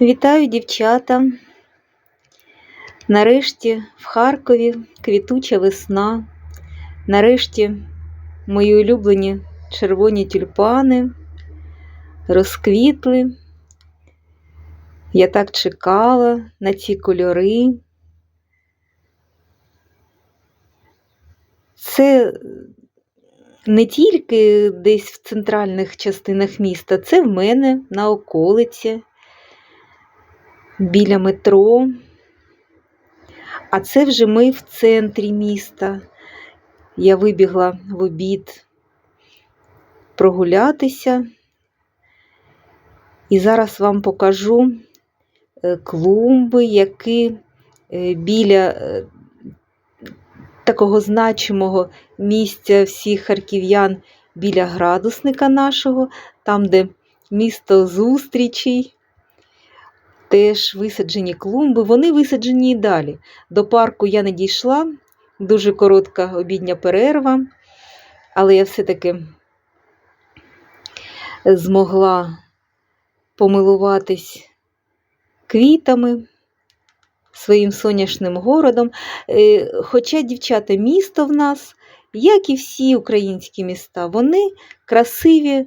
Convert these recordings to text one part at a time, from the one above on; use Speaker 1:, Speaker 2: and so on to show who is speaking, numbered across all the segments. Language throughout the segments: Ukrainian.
Speaker 1: Вітаю, дівчата! Нарешті в Харкові квітуча весна. Нарешті мої улюблені червоні тюльпани розквітли. Я так чекала на ці кольори. Це не тільки десь в центральних частинах міста, це в мене на околиці біля метро. А це вже ми в центрі міста. Я вибігла в обід прогулятися. І зараз вам покажу е, клумби, які е, біля е, такого значимого місця всіх харків'ян біля градусника нашого, там, де місто зустрічей теж висаджені клумби, вони висаджені і далі. До парку я не дійшла, дуже коротка обідня перерва, але я все-таки змогла помилуватись квітами, своїм соняшним городом. Е, Хоча, дівчата, місто в нас, як і всі українські міста, вони красиві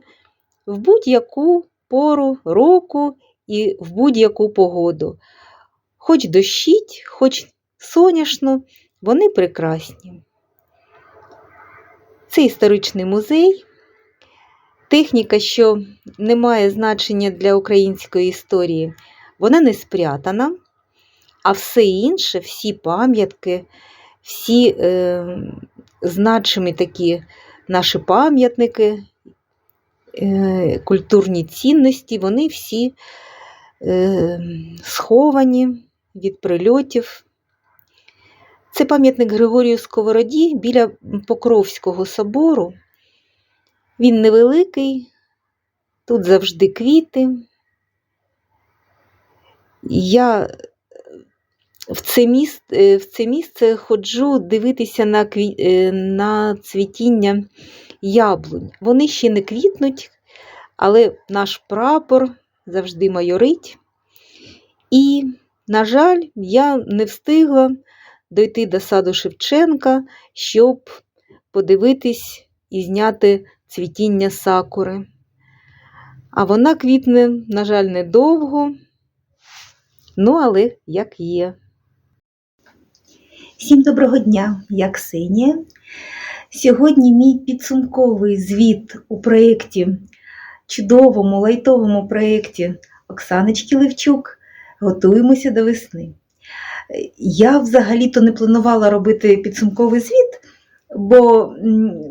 Speaker 1: в будь-яку пору року і в будь-яку погоду. Хоч дощить, хоч соняшно, вони прекрасні. Це історичний музей. Техніка, що не має значення для української історії, вона не спрятана, а все інше, всі пам'ятки, всі е, значимі такі наші пам'ятники, е, культурні цінності, вони всі сховані від прильотів. Це пам'ятник Григорію Сковороді біля Покровського собору. Він невеликий, тут завжди квіти. Я в це місце, в це місце ходжу дивитися на, кві... е, на цвітіння яблунь. Вони ще не квітнуть, але наш прапор завжди майорить. І, на жаль, я не встигла дойти до саду Шевченка, щоб подивитись і зняти цвітіння сакури. А вона квітне, на жаль, недовго, ну, але як є.
Speaker 2: Всім доброго дня, я Ксенія. Сьогодні мій підсумковий звіт у проєкті, чудовому лайтовому проєкті Оксаночки Левчук. Готуємося до весни. Я взагалі-то не планувала робити підсумковий звіт, бо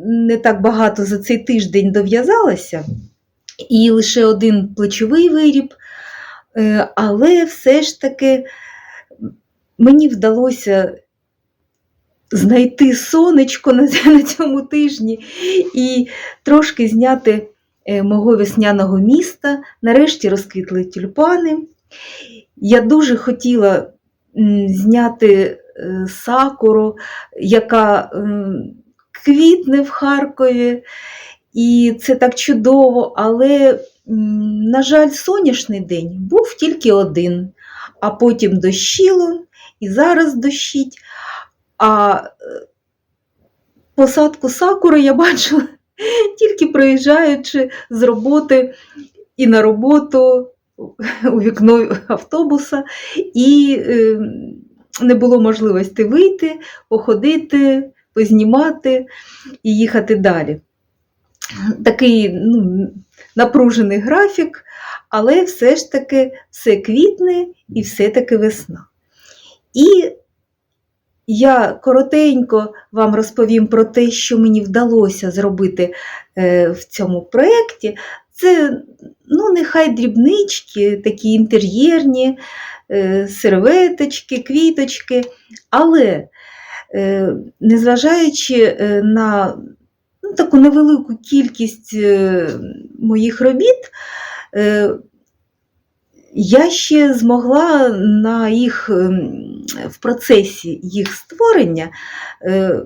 Speaker 2: не так багато за цей тиждень дов'язалася, і лише один плечовий виріб. Е, Але все ж таки мені вдалося знайти сонечко на, цьому тижні і трошки зняти мого весняного міста. Нарешті розквітли тюльпани. Я дуже хотіла зняти е, сакуру, яка квітне в Харкові, і це так чудово, але, на жаль, сонячний день був тільки один, а потім дощило, і зараз дощить. А е, посадку сакури я бачила тільки проїжджаючи з роботи і на роботу у вікно автобуса, і е, не було можливості вийти, походити, познімати і їхати далі. Такий ну, напружений графік, але все ж таки все квітне і все-таки весна. І я коротенько вам розповім про те, що мені вдалося зробити е, в цьому проєкті. Це, ну, нехай дрібнички, такі інтер'єрні, е, серветочки, квіточки, але е, незважаючи на ну, таку невелику кількість моїх робіт, я ще змогла на їх ем, в процесі їх створення е,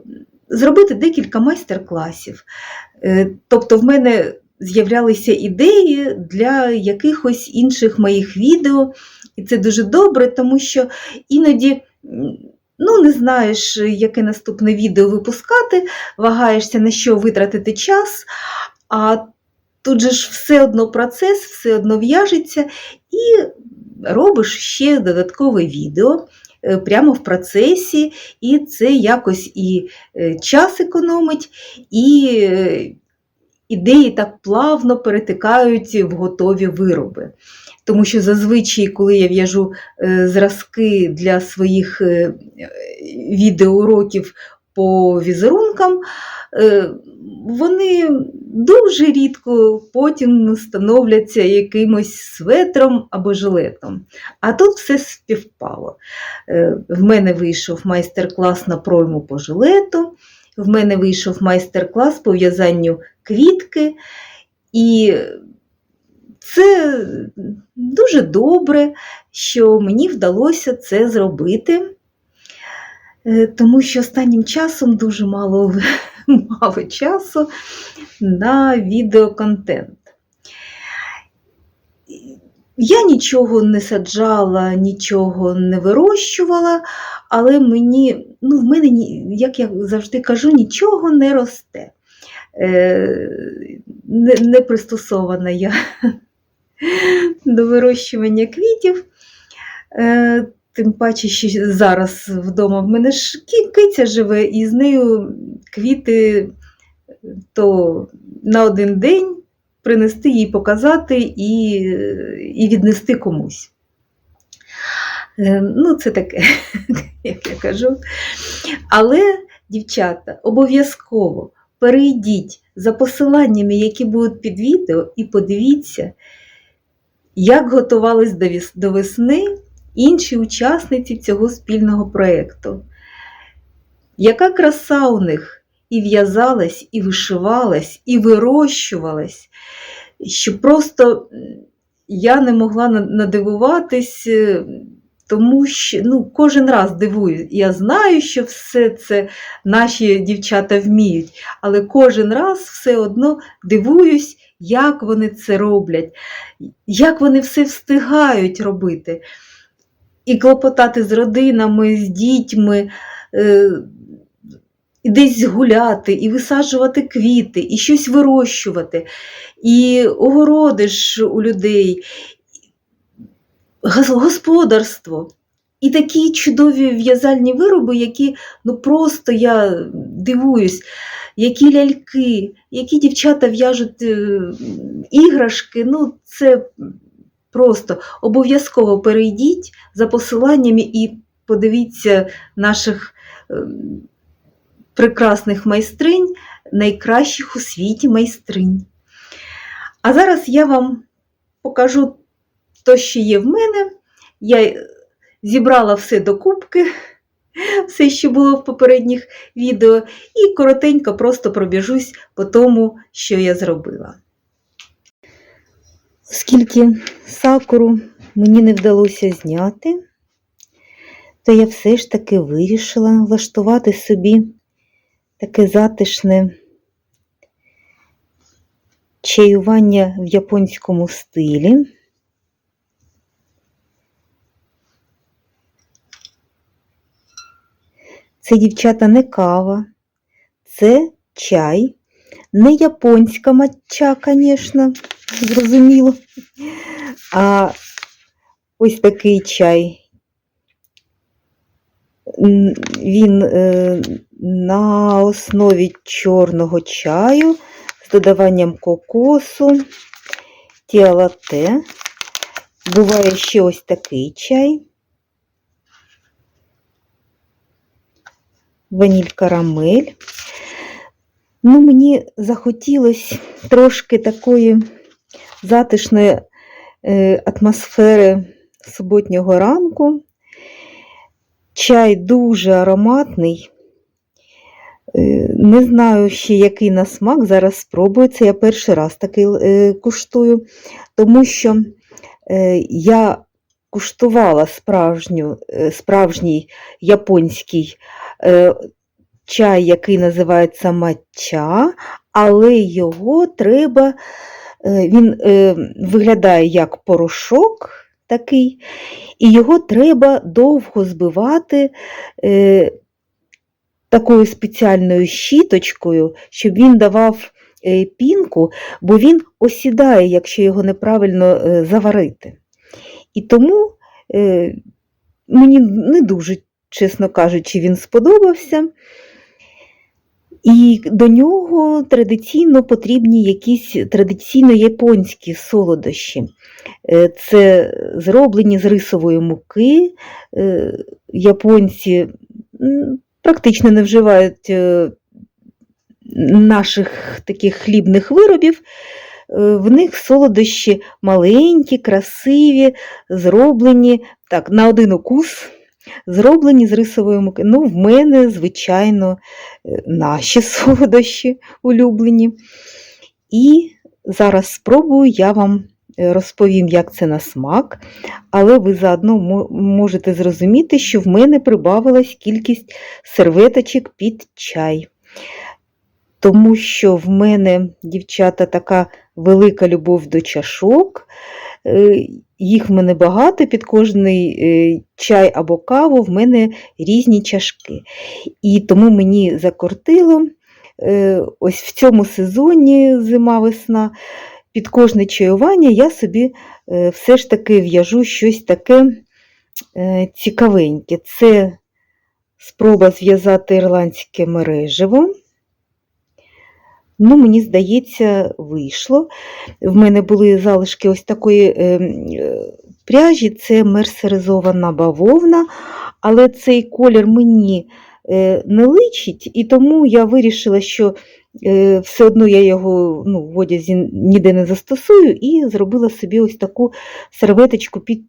Speaker 2: зробити декілька майстер-класів. Е, Тобто, в мене з'являлися ідеї для якихось інших моїх відео, І це дуже добре, тому що іноді ну, не знаєш, яке наступне відео випускати, вагаєшся на що витратити час, а тут же ж все одно процес, все одно в'яжеться, і робиш ще додаткове відео прямо в процесі, і це якось і е, час економить, і е, ідеї так плавно перетикають в готові вироби. Тому що зазвичай, коли я в'яжу е, зразки для своїх е, е, відеоуроків по візерункам, е, вони дуже рідко потім становляться якимось светром або жилетом. А тут все співпало. Е, В мене вийшов майстер-клас на пройму по жилету, в мене вийшов майстер-клас по в'язанню квітки. І це дуже добре, що мені вдалося це зробити, Е, тому що останнім часом дуже мало, мало часу на відеоконтент. Я нічого не саджала, нічого не вирощувала, але мені, ну, в мене, як я завжди кажу, нічого не росте. Е, не, не пристосована я до вирощування квітів. Е, тим паче, що зараз вдома в мене ж киця живе, і з нею квіти то на один день принести їй показати і, і віднести комусь. Е, Ну, це таке, як я кажу. Але, дівчата, обов'язково перейдіть за посиланнями, які будуть під відео, і подивіться, як готувались до весни інші учасниці цього спільного проєкту. Яка краса у них і в'язалась, і вишивалась, і вирощувалась, що просто я не могла надивуватись, е, тому що ну, кожен раз дивуюсь. Я знаю, що все це наші дівчата вміють, але кожен раз все одно дивуюсь, як вони це роблять, як вони все встигають робити. І клопотати з родинами, з дітьми, е, і десь гуляти, і висаджувати квіти, і щось вирощувати, і огороди у людей, господарство. І такі чудові в'язальні вироби, які ну просто я дивуюсь, які ляльки, які дівчата в'яжуть е, іграшки. Ну, це просто обов'язково перейдіть за посиланнями і подивіться наших е, прекрасних майстринь, найкращих у світі майстринь. А зараз я вам покажу те, що є в мене. Я зібрала все докупки, все, що було в попередніх відео, і коротенько просто пробіжусь по тому, що я зробила. Оскільки сакуру мені не вдалося зняти, то я все ж таки вирішила влаштувати собі таке затишне чаювання в японському стилі. Це дівчата не кава, це чай, не японська матча, звісно, зрозуміло. А ось такий чай. Він е, на основі чорного чаю з додаванням кокосу, тіалате. Буває ще ось такий чай. Ваніль карамель. Ну, мені захотілося трошки такої затишної е, атмосфери суботнього ранку. Чай дуже ароматний. Е, Не знаю ще, який на смак. Зараз спробую. Це я перший раз такий е, куштую, тому що я куштувала справжню, справжній японський чай, який називається матча, але його треба, він е, виглядає як порошок,
Speaker 1: такий, і його треба довго збивати е, такою спеціальною щіточкою, щоб він давав е, пінку, бо він осідає, якщо його неправильно е, заварити. І тому е, мені не дуже, чесно кажучи, він сподобався. І до нього традиційно потрібні якісь традиційно японські солодощі. Е, Це зроблені з рисової муки. Е, Японці практично не вживають е, наших таких хлібних виробів. В них солодощі маленькі, красиві, зроблені так, на один укус, зроблені з рисової муки. Ну, в мене, звичайно, е, наші солодощі улюблені. І зараз спробую, я вам е, розповім, як це на смак, але ви заодно можете зрозуміти, що в мене прибавилась кількість серветочок під чай. Тому що в мене, дівчата, така велика любов до чашок. Е, Їх в мене багато, під кожний е, чай або каву в мене різні чашки. І тому мені закортило е, ось в цьому сезоні зима-весна, під кожне чаювання я собі все ж таки в'яжу щось таке цікавеньке. Це спроба зв'язати ірландське мережево. Ну, мені здається, вийшло. В мене були залишки ось такої е, е, пряжі, це мерсеризована бавовна, але цей колір мені е, не личить, і тому я вирішила, що е, все одно я його ну, в одязі ніде не застосую, і зробила собі ось таку серветочку під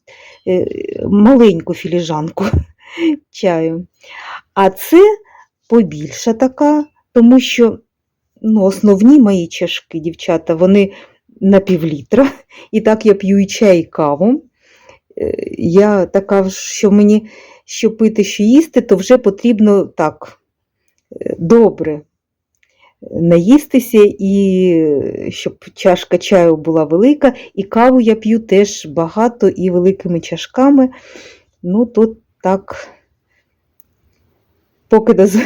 Speaker 1: е, маленьку філіжанку чаю. А це побільша така, тому що ну, основні мої чашки, дівчата, вони на півлітра. І так я п'ю і чай, і каву. Е, Я така, що мені що пити, що їсти, то вже потрібно так е, добре наїстися, і щоб чашка чаю була велика, і каву я п'ю теж багато і великими чашками. Ну, то так, поки доз...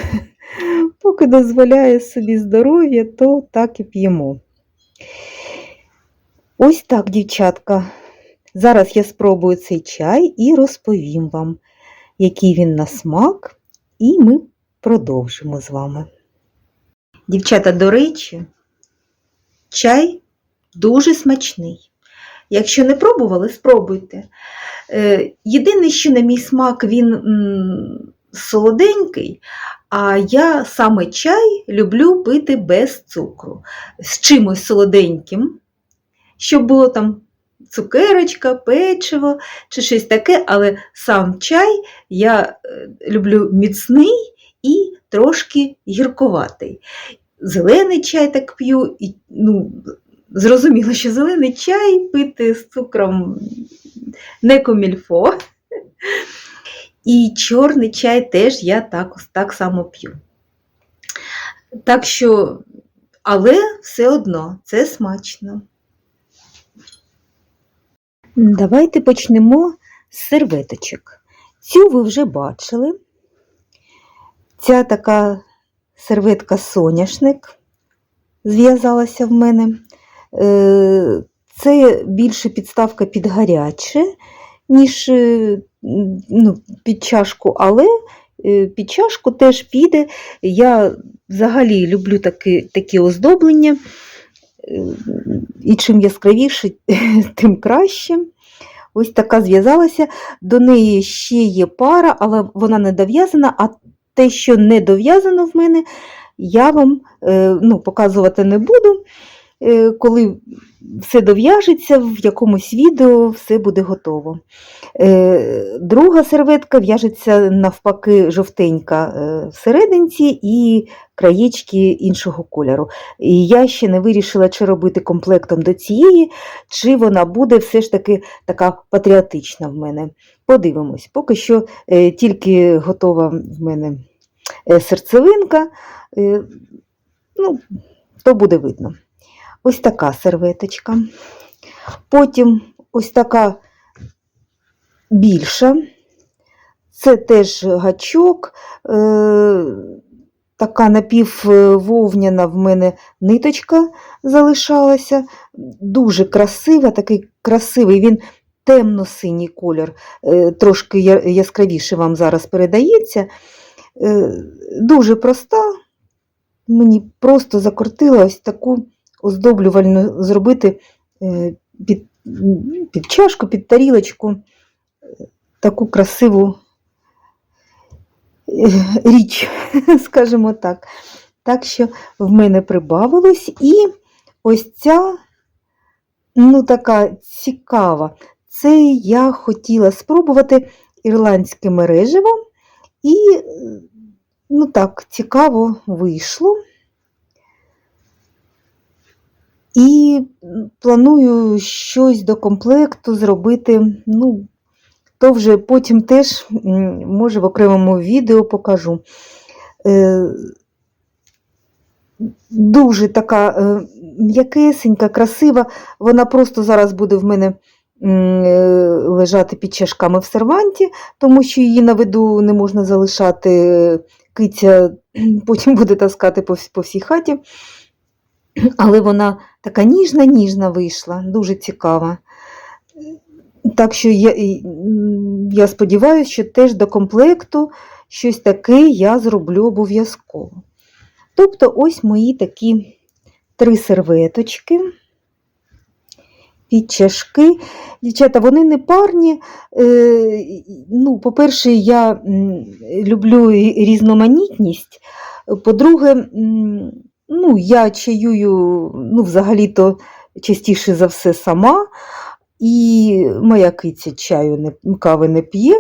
Speaker 1: поки дозволяє собі здоров'я, то так і п'ємо. Ось так, дівчатка. Зараз я спробую цей чай і розповім вам, який він на смак, і ми продовжимо з вами.
Speaker 2: Дівчата, до речі, чай дуже смачний. Якщо не пробували, спробуйте. Е, Єдине, що на мій смак він солоденький, а я саме чай люблю пити без цукру, з чимось солоденьким, щоб було там цукерочка, печиво чи щось таке, але сам чай я е, люблю міцний і трошки гіркуватий. Зелений чай так п'ю, і ну, зрозуміло, що зелений чай пити з цукром не комільфо. І чорний чай теж я так, так само п'ю. Так що, але все одно це смачно.
Speaker 1: Давайте почнемо з серветочок. Цю ви вже бачили. Ця така серветка соняшник зв'язалася в мене. Е, Це більше підставка під гаряче, ніж е, ну, під чашку, але е, під чашку теж піде. Я взагалі люблю такі, такі оздоблення. Е, І чим яскравіше, тим краще. Ось така зв'язалася. До неї ще є пара, але вона не дов'язана, а те, що не дов'язано в мене, я вам е, ну, показувати не буду. Е, Коли все дов'яжеться, в якомусь відео все буде готово. Е, Друга серветка в'яжеться навпаки жовтенька е, всерединці і краєчки іншого кольору. І я ще не вирішила, чи робити комплектом до цієї, чи вона буде все ж таки така патріотична в мене. Подивимось, поки що тільки готова в мене серцевинка, ну, то буде видно. Ось така серветочка. Потім ось така більша. Це теж гачок, е, така напіввовняна в мене ниточка залишалася. Дуже красива, такий красивий, він темно-синій колір, е, трошки яскравіше вам зараз передається. Е, Дуже проста. Мені просто закрутила ось таку оздоблювальну зробити е, під, під чашку, під тарілочку, е, таку красиву е, річ, скажімо так. Так що в мене прибавилось, і ось ця, ну, така цікава. Це я хотіла спробувати ірландське мережево, і, ну так, цікаво вийшло. І планую щось до комплекту зробити. Ну, то вже потім теж, може, в окремому відео покажу. Е, Дуже така е, м'якесенька, красива. Вона просто зараз буде в мене е, лежати під чашками в серванті, тому що її на виду не можна залишати. Киця потім буде таскати по, по всій хаті. Але вона така ніжна-ніжна вийшла, дуже цікава. Так що я, я сподіваюся, що теж до комплекту щось таке я зроблю обов'язково. Тобто, ось мої такі три серветочки під чашки. Дівчата, вони не парні. Е, ну, по-перше, я люблю різноманітність. По-друге, ну, я чаюю ну, взагалі-то частіше за все сама, і моя киця чаю не, кави не п'є.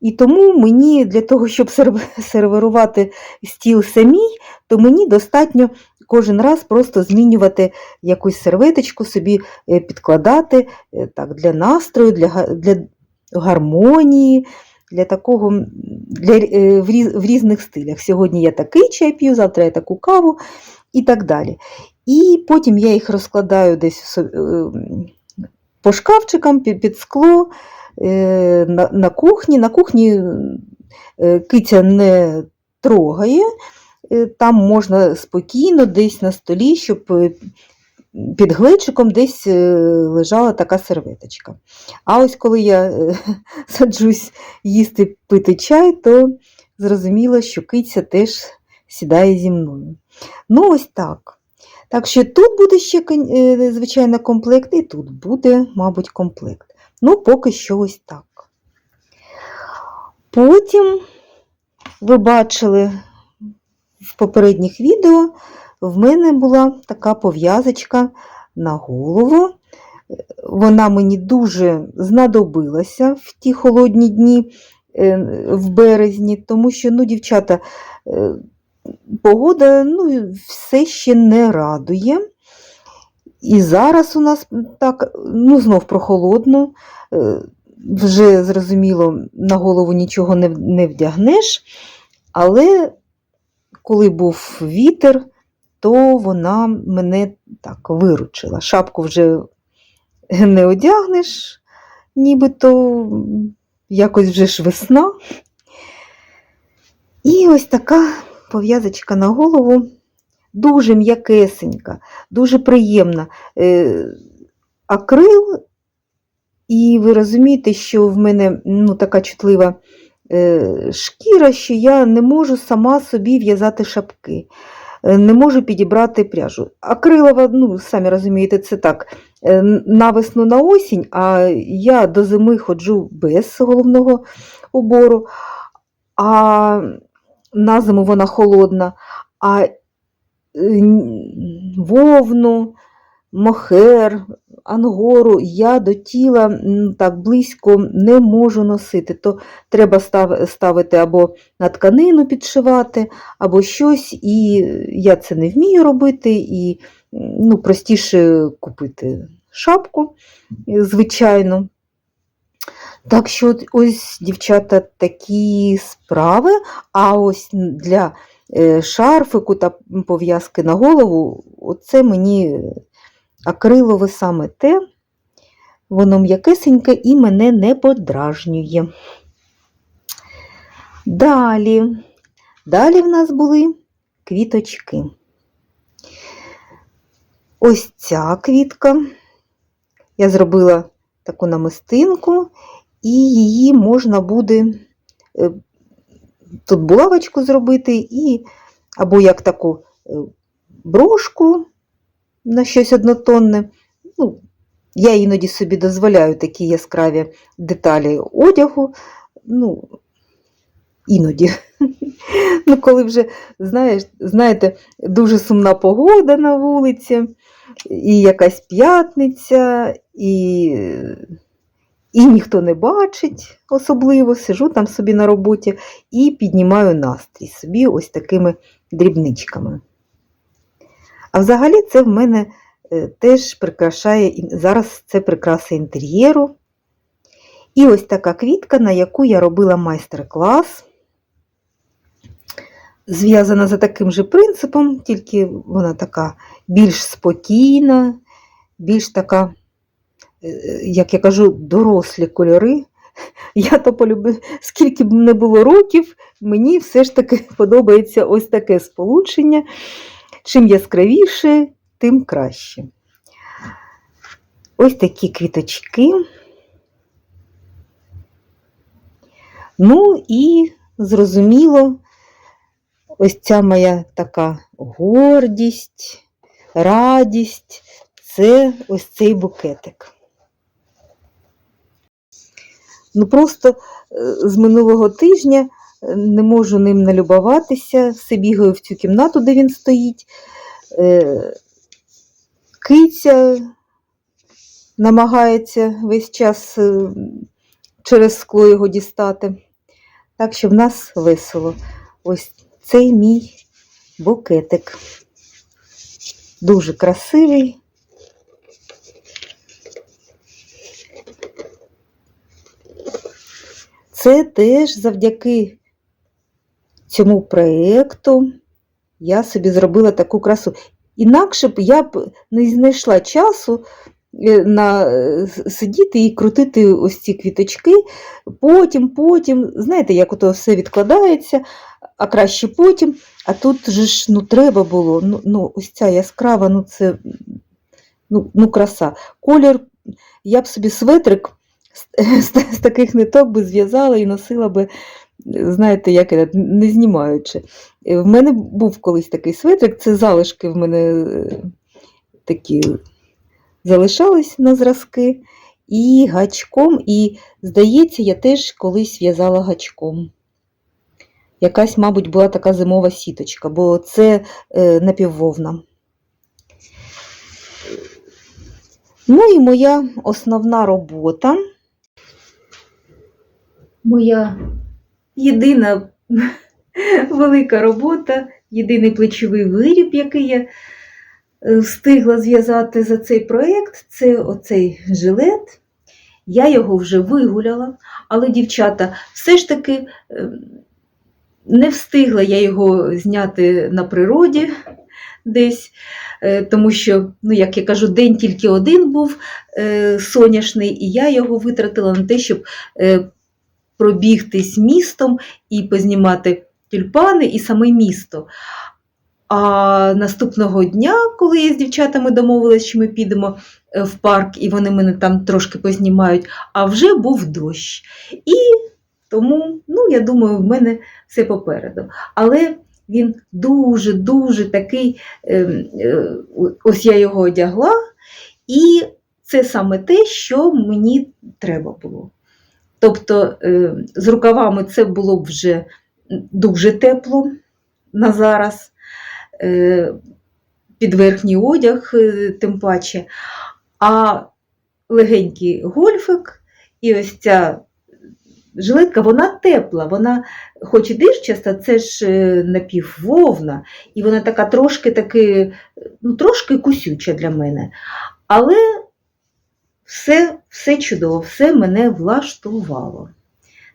Speaker 1: І тому мені для того, щоб серв- сервірувати стіл самій, то мені достатньо кожен раз просто змінювати якусь серветочку собі е, підкладати е, так, для настрою, для, для гармонії, для такого для, е, в різних стилях. Сьогодні я такий чай п'ю, завтра я таку каву і так далі. І потім я їх розкладаю десь м, по шкафчикам під, скло е, на, кухні. На кухні е, киця не трогає, е, там можна спокійно десь на столі, щоб е, під глечиком десь е, лежала така серветочка. А ось коли я саджусь їсти пити чай, то зрозуміло, що киця теж сідає зі мною. Ну, ось так. Так що тут буде ще, е, звичайно, комплект, і тут буде, мабуть, комплект. Ну, поки що ось так. Потім ви бачили в попередніх відео, в мене була така пов'язочка на голову. Вона мені дуже знадобилася в ті холодні дні е, в березні, тому що, ну, дівчата, е, погода ну, все ще не радує. І зараз у нас так, ну, знов прохолодно, е, вже зрозуміло, на голову нічого не, не вдягнеш, але коли був вітер, то вона мене так виручила. Шапку вже не одягнеш, нібито якось вже ж весна. І ось така пов'язочка на голову, дуже м'якесенька, дуже приємна. Е, Акрил, і ви розумієте, що в мене ну, така чутлива е, шкіра, що я не можу сама собі в'язати шапки, е, не можу підібрати пряжу. Акрилова, ну, самі розумієте, це так, е, на весну на осінь, а я до зими ходжу без головного убору, а на зиму вона холодна, а е, вовну, мохер, ангору я до тіла так близько не можу носити. То треба ставити або на тканину підшивати, або щось, і я це не вмію робити, і ну, простіше купити шапку, звичайно. Так що ось, дівчата, такі справи, а ось для е, шарфику та пов'язки на голову, оце мені акрилове саме те.
Speaker 2: воно м'якесеньке і мене не подражнює. Далі, далі в нас були квіточки. Ось ця квітка. Я зробила таку намистинку, і її можна буде е, тут булавочку зробити, і, або як таку е, брошку на щось однотонне. Ну, я іноді собі дозволяю такі яскраві деталі одягу. Ну, іноді. Ну, коли вже, знаєш, знаєте, дуже сумна погода на вулиці, і якась п'ятниця, і, і ніхто не бачить особливо, сижу там собі на роботі і піднімаю настрій собі ось такими дрібничками. А взагалі це в мене е, теж прикрашає, зараз це прикраса інтер'єру. І ось така квітка, на яку я робила майстер-клас. Зв'язана за таким же принципом, тільки вона така більш спокійна, більш така, е, як я кажу, дорослі кольори. Я то полюбив, скільки б не було років, мені все ж таки подобається ось таке сполучення. Чим яскравіше, тим краще. Ось такі квіточки. Ну і зрозуміло, ось ця моя така гордість, радість це ось цей букетик. Ну просто е, з минулого тижня е, не можу ним налюбуватися, все бігаю в цю кімнату, де він стоїть. Е, Киця намагається весь час через скло його дістати. Так що в нас весело. Ось цей мій букетик. Дуже красивий. Це теж завдяки цьому проєкту я собі зробила таку красу. Інакше б я б не знайшла часу е, на е, сидіти і крутити ось ці квіточки. Потім, потім, знаєте, як ото все відкладається, а краще потім. А тут же ж ну, треба було. Ну, ну, ось ця яскрава, ну це ну, ну, краса. Колір, я б собі светрик з, з, таких ниток би зв'язала і носила би, знаєте, як не знімаючи. В мене був колись такий светрик, це залишки в мене е, такі залишались на зразки. І гачком, і, здається, я теж колись в'язала гачком. Якась, мабуть, була така зимова сіточка, бо це е, напіввовна. Ну і моя основна робота. Моя єдина велика робота, єдиний плечовий виріб, який я е, встигла зв'язати за цей проєкт, це оцей жилет. Я його вже вигуляла, але, дівчата, все ж таки е, не встигла я його зняти на природі десь, е, тому що, ну, як я кажу, день тільки один був е, соняшний, і я його витратила на те, щоб е, пробігтись містом і познімати тюльпани і саме місто. А наступного дня, коли я з дівчатами домовилась, що ми підемо в парк, і вони мене там трошки познімають, а вже був дощ. І тому, ну, я думаю, в мене все попереду. Але він дуже-дуже такий, е, е, ось я його одягла, і це саме те, що мені треба було. Тобто е, з рукавами це було б вже дуже тепло на зараз, е, під верхній одяг, тим паче, а легенький гольфик і ось ця жилетка, вона тепла, вона, хоч і дирчаста, це ж е, напіввовна, і вона така трошки таки, ну, трошки кусюча для мене. Але все, все чудово, все мене влаштувало.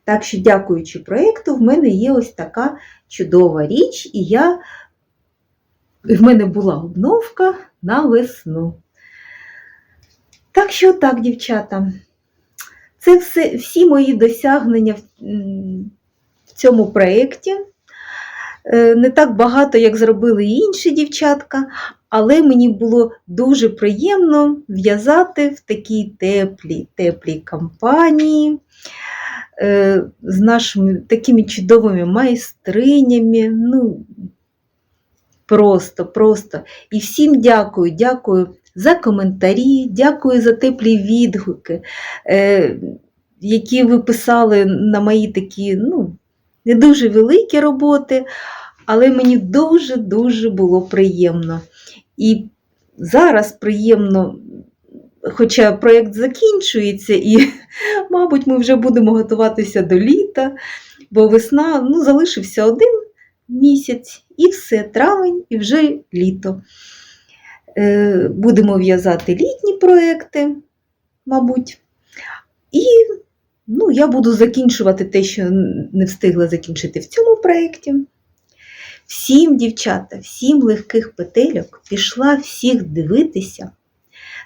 Speaker 2: Так що, дякуючи проєкту, в мене є ось така чудова річ, і я, в мене була обновка на весну. Так що так, дівчата, це все, всі мої досягнення в, в цьому проєкті. Е, Не так багато, як зробили інші дівчатка, але мені було дуже приємно в'язати в такій теплій, теплій компанії е, з нашими такими чудовими майстринями. Ну, просто, просто. І всім дякую, дякую за коментарі, дякую за теплі відгуки, е, які ви писали на мої такі, ну, не дуже великі роботи, але мені дуже-дуже було приємно. І зараз приємно, хоча проєкт закінчується, і, мабуть, ми вже будемо готуватися до літа, бо весна ну, залишився один місяць, і все, травень, і вже літо. Е, Будемо в'язати літні проекти, мабуть. І ну, я буду закінчувати те, що не встигла закінчити в цьому проєкті. Всім, дівчата, всім легких петельок пішла всіх дивитися,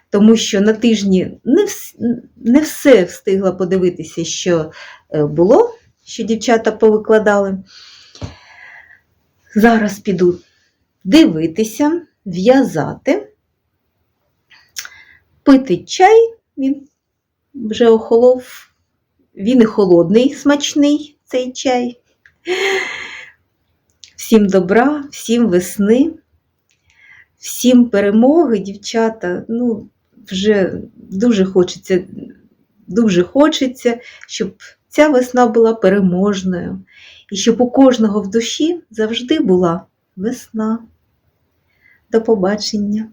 Speaker 2: тому що на тижні не, вс- не все встигла подивитися, що е, було, що дівчата повикладали. Зараз піду дивитися, в'язати, пити чай, він вже охолов, він і холодний, смачний цей чай. Всім добра, всім весни, всім перемоги, дівчата. Ну, вже дуже хочеться, дуже хочеться, щоб ця весна була переможною. І щоб у кожного в душі завжди була весна. До побачення!